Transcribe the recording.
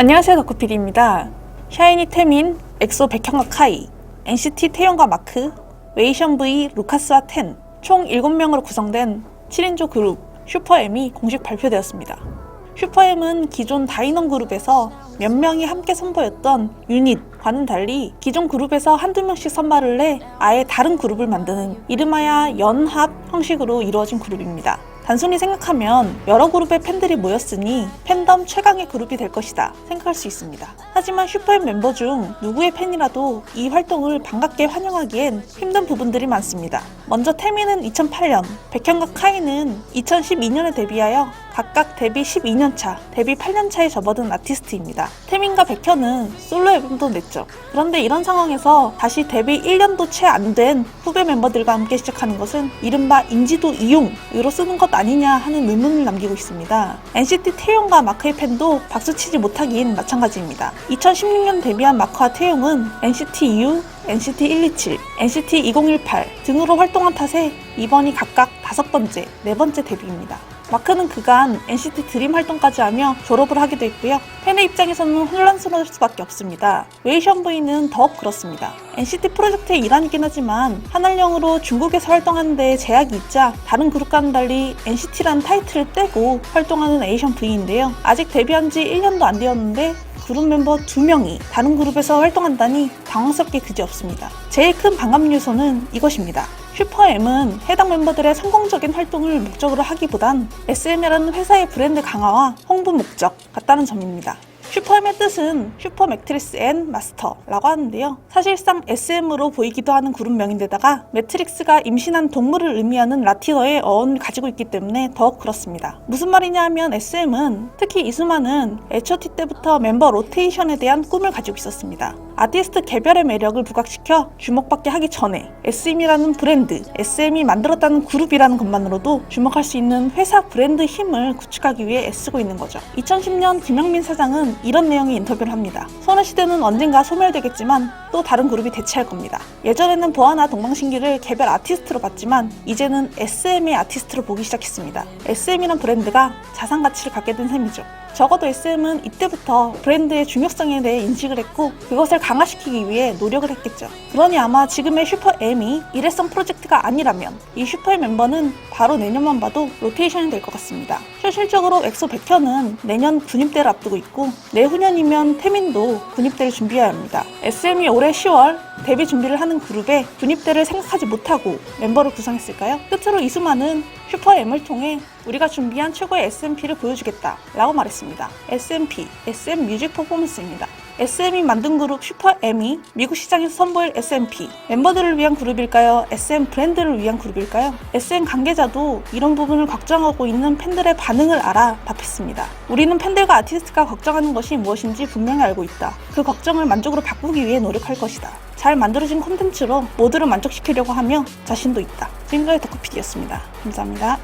안녕하세요 덕후PD입니다. 샤이니 태민, 엑소 백현과 카이, NCT 태용과 마크, 웨이션 V, 루카스와 텐, 총 7명으로 구성된 7인조 그룹 슈퍼엠이 공식 발표되었습니다. 슈퍼엠은 기존 다이넌 그룹에서 몇 명이 함께 선보였던 유닛과는 달리 기존 그룹에서 한두 명씩 선발을 해 아예 다른 그룹을 만드는 이름하여 연합 형식으로 이루어진 그룹입니다. 단순히 생각하면 여러 그룹의 팬들이 모였으니 팬덤 최강의 그룹이 될 것이다 생각할 수 있습니다. 하지만 슈퍼엠 멤버 중 누구의 팬이라도 이 활동을 반갑게 환영하기엔 힘든 부분들이 많습니다. 먼저 태민은 2008년, 백현과 카이는 2012년에 데뷔하여 각각 데뷔 12년 차, 데뷔 8년 차에 접어든 아티스트입니다. 태민과 백현은 솔로 앨범도 냈죠. 그런데 이런 상황에서 다시 데뷔 1년도 채 안 된 후배 멤버들과 함께 시작하는 것은 이른바 인지도 이용으로 쓰는 것 아니냐 하는 의문을 남기고 있습니다. NCT 태용과 마크의 팬도 박수치지 못하기엔 마찬가지입니다. 2016년 데뷔한 마크와 태용은 NCT U, NCT 127, NCT 2018 등으로 활동한 탓에 이번이 각각 다섯 번째, 네 번째 데뷔입니다. 마크는 그간 NCT 드림 활동까지 하며 졸업을 하기도 했고요. 팬의 입장에서는 혼란스러울 수밖에 없습니다. 웨이션 V는 더욱 그렇습니다. NCT 프로젝트의 일환이긴 하지만 한알령으로 중국에서 활동하는 데 제약이 있자 다른 그룹과는 달리 NCT라는 타이틀을 떼고 활동하는 에이션 V인데요. 아직 데뷔한 지 1년도 안 되었는데 그룹 멤버 두명이 다른 그룹에서 활동한다니 당황스럽게 그지없습니다. 제일 큰 반감 요소는 이것입니다. 슈퍼엠은 해당 멤버들의 성공적인 활동을 목적으로 하기보단 SM이라는 회사의 브랜드 강화와 홍보 목적 같다는 점입니다. 슈퍼엠의 뜻은 슈퍼 매트리스 앤 마스터라고 하는데요. 사실상 SM으로 보이기도 하는 그룹명인데다가 매트릭스가 임신한 동물을 의미하는 라틴어의 어원을 가지고 있기 때문에 더욱 그렇습니다. 무슨 말이냐 하면 SM은 특히 이수만은 H.O.T 때부터 멤버 로테이션에 대한 꿈을 가지고 있었습니다. 아티스트 개별의 매력을 부각시켜 주목받게 하기 전에 SM이라는 브랜드, SM이 만들었다는 그룹이라는 것만으로도 주목할 수 있는 회사 브랜드 힘을 구축하기 위해 애쓰고 있는 거죠. 2010년 김영민 사장은 이런 내용의 인터뷰를 합니다. 소녀시대는 언젠가 소멸되겠지만 또 다른 그룹이 대체할 겁니다. 예전에는 보아나 동방신기를 개별 아티스트로 봤지만 이제는 SM의 아티스트로 보기 시작했습니다. SM이란 브랜드가 자산 가치를 갖게 된 셈이죠. 적어도 SM은 이때부터 브랜드의 중요성에 대해 인식을 했고 그것을 강화시키기 위해 노력을 했겠죠. 그러니 아마 지금의 슈퍼M이 일회성 프로젝트가 아니라면 이 슈퍼의 멤버는 바로 내년만 봐도 로테이션이 될 것 같습니다. 현실적으로 엑소 백현은 내년 군입대를 앞두고 있고 내후년이면 태민도 군입대를 준비해야 합니다. SM이 올해 10월 데뷔 준비를 하는 그룹에 군입대를 생각하지 못하고 멤버를 구성했을까요? 끝으로 이수만은 슈퍼M을 통해 우리가 준비한 최고의 SMP를 보여주겠다 라고 말했습니다. SMP, SM 뮤직 퍼포먼스입니다. SM이 만든 그룹 슈퍼M이 미국 시장에서 선보일 SMP 멤버들을 위한 그룹일까요? SM 브랜드를 위한 그룹일까요? SM 관계자도 이런 부분을 걱정하고 있는 팬들의 반응을 알아 답했습니다. 우리는 팬들과 아티스트가 걱정하는 것이 무엇인지 분명히 알고 있다. 그 걱정을 만족으로 바꾸기 위해 노력할 것이다. 잘 만들어진 콘텐츠로 모두를 만족시키려고 하며 자신도 있다. 지금까지 덕후PD였습니다. 감사합니다.